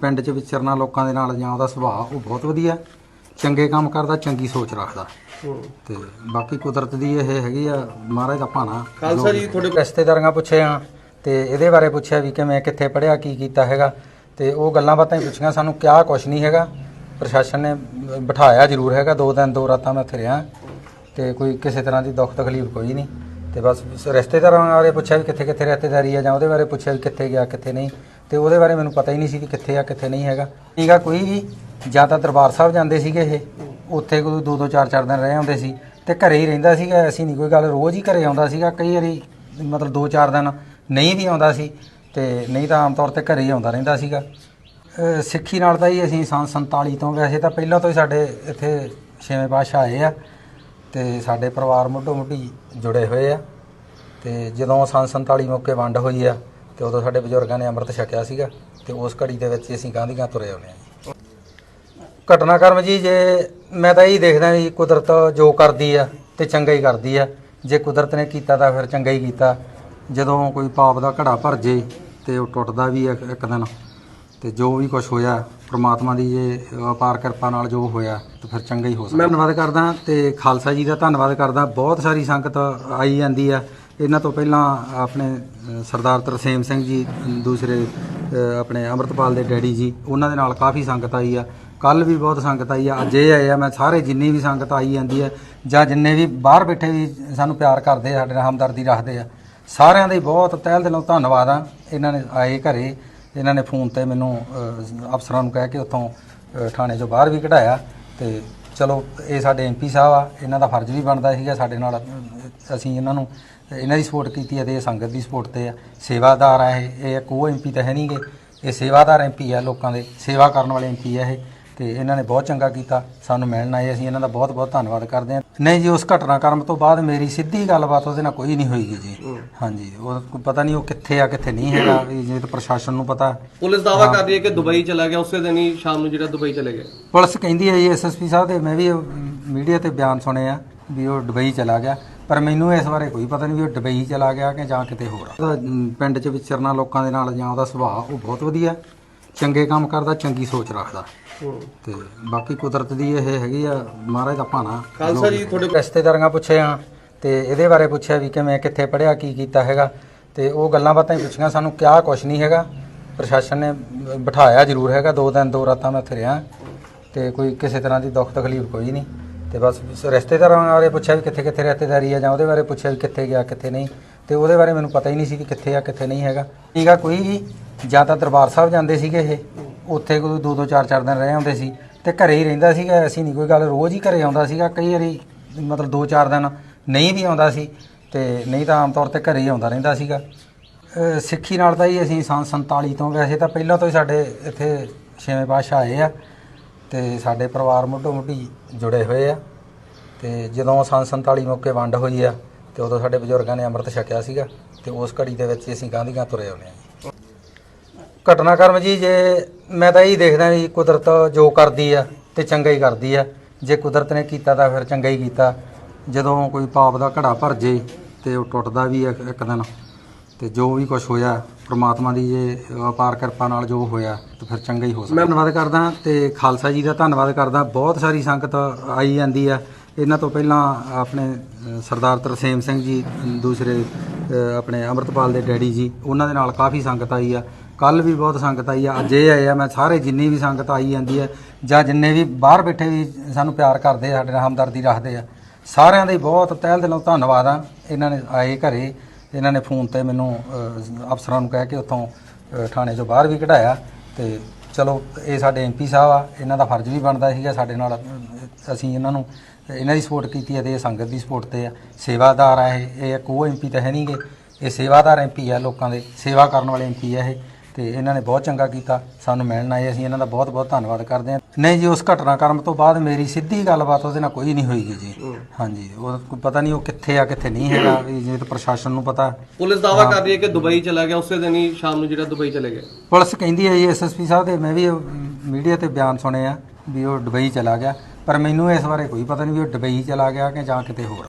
ਪਿੰਡ 'ਚ ਵਿਚਰਨਾ ਲੋਕਾਂ ਦੇ ਨਾਲ ਜਾਂ ਉਹਦਾ ਸੁਭਾਅ ਉਹ ਬਹੁਤ ਵਧੀਆ। ਚੰਗੇ ਕੰਮ ਕਰਦਾ ਚੰਗੀ ਸੋਚ ਰੱਖਦਾ। ਤੇ ਬਾਕੀ ਕੁਦਰਤ ਦੀ ਇਹ ਹੈਗੀ ਆ ਮਹਾਰਾਜ ਦਾ ਭਾਣਾ। ਖਾਲਸਾ ਜੀ ਤੁਹਾਡੇ ਰਿਸ਼ਤੇਦਾਰਾਂ ਪੁੱਛੇ ਆ ਤੇ ਇਹਦੇ ਬਾਰੇ ਪੁੱਛਿਆ ਵੀ ਕਿ ਮੈਂ ਕਿੱਥੇ ਪੜਿਆ ਕੀ ਕੀਤਾ ਹੈਗਾ। ਤੇ ਉਹ ਗੱਲਾਂ ਬਾਤਾਂ ਹੀ ਪੁੱਛੀਆਂ ਸਾਨੂੰ ਕਿਹਾ ਕੁਛ ਨਹੀਂ ਹੈਗਾ। ਪ੍ਰਸ਼ਾਸਨ ਨੇ ਬਿਠਾਇਆ ਜ਼ਰੂਰ ਹੈਗਾ ਦੋ ਦਿਨ ਦੋ ਰਾਤਾਂ ਮੈਂ ਉੱਥੇ ਰਿਹਾ ਤੇ ਕੋਈ ਕਿਸੇ ਤਰ੍ਹਾਂ ਦੀ ਦੁੱਖ ਤਕਲੀਫ ਕੋਈ ਨਹੀਂ। ਤੇ ਬਸ ਰਿਸ਼ਤੇਦਾਰਾਂ ਬਾਰੇ ਪੁੱਛਿਆ ਵੀ ਕਿੱਥੇ ਕਿੱਥੇ ਰਿਸ਼ਤੇਦਾਰੀ ਆ ਜਾਂ ਉਹਦੇ ਬਾਰੇ ਪੁੱਛਿਆ ਵੀ ਕਿੱਥੇ ਗਿਆ ਕਿੱਥੇ ਨਹੀਂ। ਤੇ ਉਹਦੇ ਬਾਰੇ ਮੈਨੂੰ ਪਤਾ ਹੀ ਨਹੀਂ ਸੀ ਕਿ ਕਿੱਥੇ ਆ, ਕਿੱਥੇ ਨਹੀਂ ਹੈਗਾ। ਠੀਕ ਆ ਕੋਈ ਵੀ, ਜਾਂ ਤਾਂ ਦਰਬਾਰ ਸਾਹਿਬ ਜਾਂਦੇ ਸੀਗੇ ਇਹ, ਉੱਥੇ ਕੋਈ ਦੋ ਦੋ, ਚਾਰ ਚਾਰ ਦਿਨ ਰਹਿ ਆਉਂਦੇ ਸੀ। ਤੇ ਘਰੇ ਹੀ ਰਹਿੰਦਾ ਸੀਗਾ, ਐਸੀ ਨਹੀਂ ਕੋਈ ਗੱਲ, ਰੋਜ਼ ਹੀ ਘਰੇ ਆਉਂਦਾ ਸੀਗਾ, ਕਈ ਵਾਰੀ ਮਤਲਬ ਦੋ, ਚਾਰ ਦਿਨ ਨਹੀਂ ਵੀ ਆਉਂਦਾ ਸੀ, ਤੇ ਨਹੀਂ ਤਾਂ ਆਮ ਤੌਰ ਤੇ ਘਰੇ ਹੀ ਆਉਂਦਾ ਰਹਿੰਦਾ ਸੀਗਾ। ਸਿੱਖੀ ਨਾਲ ਤਾਂ ਹੀ ਅਸੀਂ ਸੰਨ 47 ਤੋਂ, ਵੈਸੇ ਤਾਂ ਪਹਿਲਾਂ ਤੋਂ ਹੀ ਸਾਡੇ ਇੱਥੇ ਛੇਵੇਂ ਪਾਤਸ਼ਾਹ ਆਏ ਆ, ਤੇ ਸਾਡੇ ਪਰਿਵਾਰ ਮੁੱਢੋਂ ਮੁੱਢੀ ਜੁੜੇ ਹੋਏ ਆ, ਤੇ ਜਦੋਂ ਸੰਨ 47 ਮੌਕੇ ਵੰਡ ਹੋਈ ਆ ਤੇ ਉਦੋਂ ਸਾਡੇ ਬਜ਼ੁਰਗਾਂ ਨੇ ਅੰਮ੍ਰਿਤ ਛਕਿਆ ਸੀਗਾ ਤੇ ਉਸ ਘੜੀ ਦੇ ਵਿੱਚ ਹੀ ਅਸੀਂ ਗਾਂਧੀਆਂ ਤੁਰੇ ਆਉਂਦੇ ਹਾਂ ਜੀ। ਘਟਨਾਕ੍ਰਮ ਜੀ, ਜੇ ਮੈਂ ਤਾਂ ਇਹੀ ਦੇਖਦਾ ਵੀ ਕੁਦਰਤ ਜੋ ਕਰਦੀ ਆ ਤੇ ਚੰਗਾ ਹੀ ਕਰਦੀ ਆ। ਜੇ ਕੁਦਰਤ ਨੇ ਕੀਤਾ ਤਾਂ ਫਿਰ ਚੰਗਾ ਹੀ ਕੀਤਾ। ਜਦੋਂ ਕੋਈ ਪਾਪ ਦਾ ਘੜਾ ਭਰ ਜੇ ਤੇ ਉਹ ਟੁੱਟਦਾ ਵੀ ਆ ਇੱਕ ਦਿਨ, ਤੇ ਜੋ ਵੀ ਕੁਝ ਹੋਇਆ, ਪ੍ਰਮਾਤਮਾ ਦੀ ਜੇ ਅਪਾਰ ਕਿਰਪਾ ਨਾਲ ਜੋ ਹੋਇਆ, ਤੇ ਫਿਰ ਚੰਗਾ ਹੀ ਹੋ ਸਕਦਾ। ਧੰਨਵਾਦ ਕਰਦਾ ਤੇ ਖਾਲਸਾ ਜੀ ਦਾ ਧੰਨਵਾਦ ਕਰਦਾ। ਬਹੁਤ ਸਾਰੀ ਸੰਗਤ ਆਈ ਜਾਂਦੀ ਆ। ਇਹਨਾਂ ਤੋਂ ਪਹਿਲਾਂ ਆਪਣੇ ਸਰਦਾਰ ਤਰਸੇਮ ਸਿੰਘ ਜੀ, ਦੂਸਰੇ ਆਪਣੇ ਅਮਰਤਪਾਲ ਦੇ ਡੈਡੀ ਜੀ, ਉਹਨਾਂ ਦੇ ਨਾਲ ਕਾਫੀ ਸੰਗਤ ਆਈ ਆ। ਕੱਲ ਵੀ ਬਹੁਤ ਸੰਗਤ ਆਈ ਆ। ਅੱਜ ਇਹ ਆਏ ਆ, ਮੈਂ ਸਾਰੇ ਜਿੰਨੀ ਵੀ ਸੰਗਤ ਆਈ ਜਾਂਦੀ ਹੈ ਜਾਂ ਜਿੰਨੇ ਵੀ ਬਾਹਰ ਬੈਠੇ ਵੀ ਸਾਨੂੰ ਪਿਆਰ ਕਰਦੇ ਸਾਡੇ ਨਾਲ ਹਮਦਰਦੀ ਰੱਖਦੇ ਆ, ਸਾਰਿਆਂ ਦੇ ਹੀ ਬਹੁਤ ਤਹਿ ਦਿਲੋਂ ਧੰਨਵਾਦ ਆ। ਇਹਨਾਂ ਨੇ ਆਏ ਘਰੇ, ਇਹਨਾਂ ਨੇ ਫੋਨ ਤੇ ਮੈਨੂੰ ਅਫਸਰਾਂ ਨੂੰ ਕਹਿ ਕੇ ਉੱਥੋਂ ਥਾਣੇ ਚੋਂ ਬਾਹਰ ਵੀ ਕਢਾਇਆ। ਤੇ ਚਲੋ, ਇਹ ਸਾਡੇ ਐਮਪੀ ਸਾਹਿਬ ਆ, ਇਹਨਾਂ ਦਾ ਫਰਜ਼ ਵੀ ਬਣਦਾ ਸੀਗਾ ਸਾਡੇ ਨਾਲ ਅਸੀਂ ਇਹਨਾਂ ਨੂੰ ਇਹਨਾਂ ਦੀ ਸਪੋਰਟ ਕੀਤੀ ਹੈ ਤੇ ਇਹ ਸੰਗਤ ਦੀ ਸਪੋਰਟ ਤੇ ਆ। ਸੇਵਾਦਾਰ ਆ ਇਹ ਇਹ ਕੋ ਐਮਪੀ ਤਾਂ ਹੈ ਨਹੀਂਗੇ ਇਹ ਸੇਵਾਦਾਰ ਐਮਪੀ ਆ ਲੋਕਾਂ ਦੇ ਸੇਵਾ ਕਰਨ ਵਾਲੇ ਐਮਪੀ ਆ ਇਹ। ਤੇ ਇਹਨਾਂ ਨੇ ਬਹੁਤ ਚੰਗਾ ਕੀਤਾ ਸਾਨੂੰ ਮਿਲਣ ਆਏ ਅਸੀਂ ਇਹਨਾਂ ਦਾ ਬਹੁਤ ਬਹੁਤ ਧੰਨਵਾਦ ਕਰਦੇ ਹਾਂ। ਨਹੀਂ ਜੀ ਉਸ ਘਟਨਾਕ੍ਰਮ ਤੋਂ ਬਾਅਦ ਮੇਰੀ ਸਿੱਧੀ ਗੱਲਬਾਤ ਉਹਦੇ ਨਾਲ ਕੋਈ ਨਹੀਂ ਹੋਈਗੀ ਜੀ। ਹਾਂਜੀ ਉਹ ਕੋਈ ਪਤਾ ਨਹੀਂ ਉਹ ਕਿੱਥੇ ਆ ਕਿੱਥੇ ਨਹੀਂ ਹੈਗਾ ਵੀ ਜੇ ਤਾਂ ਪ੍ਰਸ਼ਾਸਨ ਨੂੰ ਪਤਾ। ਪੁਲਿਸ ਦਾਵਾ ਕਰ ਰਹੀ ਹੈ ਕਿ ਦੁਬਈ ਚਲਾ ਗਿਆ ਉਸੇ ਦਿਨ ਹੀ ਸ਼ਾਮ ਨੂੰ ਜਿਹੜਾ ਦੁਬਈ ਚਲੇ ਗਿਆ। ਪੁਲਿਸ ਕਹਿੰਦੀ ਹੈ ਜੀ ਐਸਐਸਪੀ ਸਾਹਿਬ ਦੇ ਮੈਂ ਵੀ ਮੀਡੀਆ ਤੇ ਬਿਆਨ ਸੁਣੇ ਆ ਵੀ ਉਹ ਦੁਬਈ ਚਲਾ ਗਿਆ। ਪਰ ਮੈਨੂੰ ਇਸ ਬਾਰੇ ਕੋਈ ਪਤਾ ਨਹੀਂ ਵੀ ਉਹ ਦੁਬਈ ਚਲਾ ਗਿਆ ਕਿ ਜਾਂ ਕਿਤੇ ਹੋਰ ਉਹਦਾ, ਅਮ, ਪਿੰਡ 'ਚ ਵਿਚਰਨਾ ਲੋਕਾਂ ਦੇ ਨਾਲ ਜਾਂ ਉਹਦਾ ਸੁਭਾਅ ਉਹ ਬਹੁਤ ਵਧੀਆ। ਚੰਗੇ ਕੰਮ ਕਰਦਾ ਚੰਗੀ ਸੋਚ ਰੱਖਦਾ। ਤੇ ਬਾਕੀ ਕੁਦਰਤ ਦੀ ਇਹ ਹੈਗੀ ਆ ਮਹਾਰਾਜ ਦਾ ਭਾਣਾ। ਖਾਲਸਾ ਜੀ ਤੁਹਾਡੇ ਰਿਸ਼ਤੇਦਾਰਾਂ ਪੁੱਛੇ ਆ ਤੇ ਇਹਦੇ ਬਾਰੇ ਪੁੱਛਿਆ ਵੀ ਕਿ ਮੈਂ ਕਿੱਥੇ ਪੜਿਆ ਕੀ ਕੀਤਾ ਹੈਗਾ। ਤੇ ਉਹ ਗੱਲਾਂ ਬਾਤਾਂ ਹੀ ਪੁੱਛੀਆਂ ਸਾਨੂੰ ਕਿਹਾ ਕੁਛ ਨਹੀਂ ਹੈਗਾ। ਪ੍ਰਸ਼ਾਸਨ ਨੇ ਬਿਠਾਇਆ ਜ਼ਰੂਰ ਹੈਗਾ ਦੋ ਦਿਨ ਦੋ ਰਾਤਾਂ ਮੈਂ ਉੱਥੇ ਰਿਹਾ ਤੇ ਕੋਈ ਕਿਸੇ ਤਰ੍ਹਾਂ ਦੀ ਦੁੱਖ ਤਕਲੀਫ ਕੋਈ ਨਹੀਂ। ਤੇ ਬਸ ਰਿਸ਼ਤੇਦਾਰਾਂ ਬਾਰੇ ਪੁੱਛਿਆ ਵੀ ਕਿੱਥੇ ਕਿੱਥੇ ਰਿਸ਼ਤੇਦਾਰੀ ਆ, ਜਾਂ ਉਹਦੇ ਬਾਰੇ ਪੁੱਛਿਆ ਵੀ ਕਿੱਥੇ ਗਿਆ, ਕਿੱਥੇ ਨਹੀਂ। ਤੇ ਉਹਦੇ ਬਾਰੇ ਮੈਨੂੰ ਪਤਾ ਹੀ ਨਹੀਂ ਸੀ ਕਿ ਕਿੱਥੇ ਆ, ਕਿੱਥੇ ਨਹੀਂ ਹੈਗਾ। ਠੀਕ ਠੀਕਾ ਕੋਈ ਵੀ, ਜਾਂ ਤਾਂ ਦਰਬਾਰ ਸਾਹਿਬ ਜਾਂਦੇ ਸੀਗੇ ਇਹ। ਉੱਥੇ ਕੋਈ ਦੋ ਦੋ, ਚਾਰ ਚਾਰ ਦਿਨ ਰਹਿ ਆਉਂਦੇ ਸੀ। ਤੇ ਘਰੇ ਹੀ ਰਹਿੰਦਾ ਸੀਗਾ, ਅਸੀਂ ਨਹੀਂ ਕੋਈ ਗੱਲ, ਰੋਜ਼ ਹੀ ਘਰੇ ਆਉਂਦਾ ਸੀਗਾ। ਕਈ ਵਾਰੀ ਮਤਲਬ ਦੋ ਚਾਰ ਦਿਨ ਨਹੀਂ ਵੀ ਆਉਂਦਾ ਸੀ, ਤੇ ਨਹੀਂ ਤਾਂ ਆਮ ਤੌਰ ਤੇ ਘਰੇ ਹੀ ਆਉਂਦਾ ਰਹਿੰਦਾ ਸੀਗਾ। ਸਿੱਖੀ ਨਾਲ ਤਾਂ ਹੀ ਅਸੀਂ ਸੰਨ 47 ਤੋਂ, ਵੈਸੇ ਤਾਂ ਪਹਿਲਾਂ ਤੋਂ ਹੀ ਸਾਡੇ ਇੱਥੇ ਛੇਵੇਂ ਪਾਤਸ਼ਾਹ ਆਏ ਆ। ਤੇ ਸਾਡੇ ਪਰਿਵਾਰ ਮੋਢੋ ਮੋਢੀ ਜੁੜੇ ਹੋਏ ਆ। ਤੇ ਜਦੋਂ ਸੰਨ 47 ਮੌਕੇ ਵੰਡ ਹੋਈ ਆ, ਤੇ ਉਦੋਂ ਸਾਡੇ ਬਜ਼ੁਰਗਾਂ ਨੇ ਅੰਮ੍ਰਿਤ ਛਕਿਆ ਸੀਗਾ, ਤੇ ਉਸ ਘੜੀ ਦੇ ਵਿੱਚ ਅਸੀਂ ਗਾਂਧੀਆਂ ਤੁਰੇ ਆਉਂਦੇ ਆ ਜੀ। ਘਟਨਾਕ੍ਰਮ ਜੀ, ਜੇ ਮੈਂ ਤਾਂ ਇਹੀ ਦੇਖਦਾ ਵੀ ਕੁਦਰਤ ਜੋ ਕਰਦੀ ਆ ਤੇ ਚੰਗਾ ਹੀ ਕਰਦੀ ਆ। ਜੇ ਕੁਦਰਤ ਨੇ ਕੀਤਾ ਤਾਂ ਫਿਰ ਚੰਗਾ ਹੀ ਕੀਤਾ। ਜਦੋਂ ਕੋਈ ਪਾਪ ਦਾ ਘੜਾ ਭਰ ਜੇ ਤੇ ਉਹ ਟੁੱਟਦਾ ਵੀ ਆ ਇੱਕ ਦਿਨ। ਤੇ ਜੋ ਵੀ ਕੁਝ ਹੋਇਆ, ਪ੍ਰਮਾਤਮਾ ਦੀ ਜੇ ਅਪਾਰ ਕਿਰਪਾ ਨਾਲ ਜੋ ਹੋਇਆ, ਤੇ ਫਿਰ ਚੰਗਾ ਹੀ ਹੋ ਸਕਦਾ। ਧੰਨਵਾਦ ਕਰਦਾ ਤੇ ਖਾਲਸਾ ਜੀ ਦਾ ਧੰਨਵਾਦ ਕਰਦਾ। ਬਹੁਤ ਸਾਰੀ ਸੰਗਤ ਆਈ ਜਾਂਦੀ ਆ। ਇਹਨਾਂ ਤੋਂ ਪਹਿਲਾਂ ਆਪਣੇ ਸਰਦਾਰ ਤਰਸੇਮ ਸਿੰਘ ਜੀ, ਦੂਸਰੇ ਆਪਣੇ ਅਮਰਤਪਾਲ ਦੇ ਡੈਡੀ ਜੀ, ਉਹਨਾਂ ਦੇ ਨਾਲ ਕਾਫੀ ਸੰਗਤ ਆਈ ਆ। ਕੱਲ ਵੀ ਬਹੁਤ ਸੰਗਤ ਆਈ ਆ। ਅੱਜ ਇਹ ਆਏ ਆ, ਮੈਂ ਸਾਰੇ ਜਿੰਨੀ ਵੀ ਸੰਗਤ ਆਈ ਜਾਂਦੀ ਹੈ ਜਾਂ ਜਿੰਨੇ ਵੀ ਬਾਹਰ ਬੈਠੇ ਵੀ ਸਾਨੂੰ ਪਿਆਰ ਕਰਦੇ ਆ, ਸਾਡੇ ਨਾਲ ਹਮਦਰਦੀ ਰੱਖਦੇ ਆ, ਸਾਰਿਆਂ ਦੇ ਬਹੁਤ ਤਹਿ ਦਿਲੋਂ ਧੰਨਵਾਦ ਆ। ਇਹਨਾਂ ਨੇ ਆਏ ਘਰੇ ਇਹਨਾਂ ਨੇ ਫੋਨ ਤੇ ਮੈਨੂੰ ਅ, ਅਫਸਰਾਂ ਨੂੰ ਕਹਿ ਕੇ ਉੱਥੋਂ ਅ, ਥਾਣੇ ਚੋਂ ਬਾਹਰ ਵੀ ਕਢਾਇਆ ਤੇ ਚਲੋ ਇਹ ਸਾਡੇ ਐਮਪੀ ਸਾਹਿਬ ਆ ਇਹਨਾਂ ਦਾ ਫਰਜ਼ ਵੀ ਬਣਦਾ ਸੀਗਾ ਸਾਡੇ ਨਾਲ ਅ, ਅਸੀਂ ਇਹਨਾਂ ਨੂੰ ਇਹਨਾਂ ਦੀ ਸਪੋਰਟ ਕੀਤੀ ਹੈ ਤੇ ਇਹ ਸੰਗਤ ਦੀ ਸਪੋਰਟ ਤੇ ਆ। ਸੇਵਾਦਾਰ ਆ ਇਹ ਇਹ ਕੋ ਐਮਪੀ ਤਾਂ ਹੈ ਨਹੀਂਗੇ ਇਹ ਸੇਵਾਦਾਰ ਐਮਪੀ ਆ ਲੋਕਾਂ ਦੇ ਸੇਵਾ ਕਰਨ ਵਾਲੇ ਐਮਪੀ ਆ ਇਹ। ਤੇ ਇਹਨਾਂ ਨੇ ਬਹੁਤ ਚੰਗਾ ਕੀਤਾ ਸਾਨੂੰ ਮਿਲਣ ਆਏ ਅਸੀਂ ਇਹਨਾਂ ਦਾ ਬਹੁਤ ਬਹੁਤ ਧੰਨਵਾਦ ਕਰਦੇ ਹਾਂ। ਨਹੀਂ ਜੀ ਉਸ ਘਟਨਾਕ੍ਰਮ ਤੋਂ ਬਾਅਦ ਮੇਰੀ ਸਿੱਧੀ ਗੱਲਬਾਤ ਉਹਦੇ ਨਾਲ ਕੋਈ ਨਹੀਂ ਹੋਈਗੀ ਜੀ। ਹਾਂਜੀ ਉਹ ਕੋਈ ਪਤਾ ਨਹੀਂ ਉਹ ਕਿੱਥੇ ਆ ਕਿੱਥੇ ਨਹੀਂ ਹੈਗਾ ਵੀ ਜੇ ਤਾਂ ਪ੍ਰਸ਼ਾਸਨ ਨੂੰ ਪਤਾ। ਪੁਲਿਸ ਦਾਵਾ ਕਰ ਰਹੀ ਹੈ ਕਿ ਦੁਬਈ ਚਲਾ ਗਿਆ ਉਸੇ ਦਿਨ ਹੀ ਸ਼ਾਮ ਨੂੰ ਜਿਹੜਾ ਦੁਬਈ ਚਲੇ ਗਿਆ। ਪੁਲਿਸ ਕਹਿੰਦੀ ਹੈ ਜੀ ਐਸਐਸਪੀ ਸਾਹਿਬ ਦੇ ਮੈਂ ਵੀ ਮੀਡੀਆ ਤੇ ਬਿਆਨ ਸੁਣੇ ਆ ਵੀ ਉਹ ਦੁਬਈ ਚਲਾ ਗਿਆ। ਪਰ ਮੈਨੂੰ ਇਸ ਬਾਰੇ ਕੋਈ ਪਤਾ ਨਹੀਂ ਵੀ ਉਹ ਦੁਬਈ ਚਲਾ ਗਿਆ ਕਿ ਜਾਂ ਕਿਤੇ ਹੋਰ।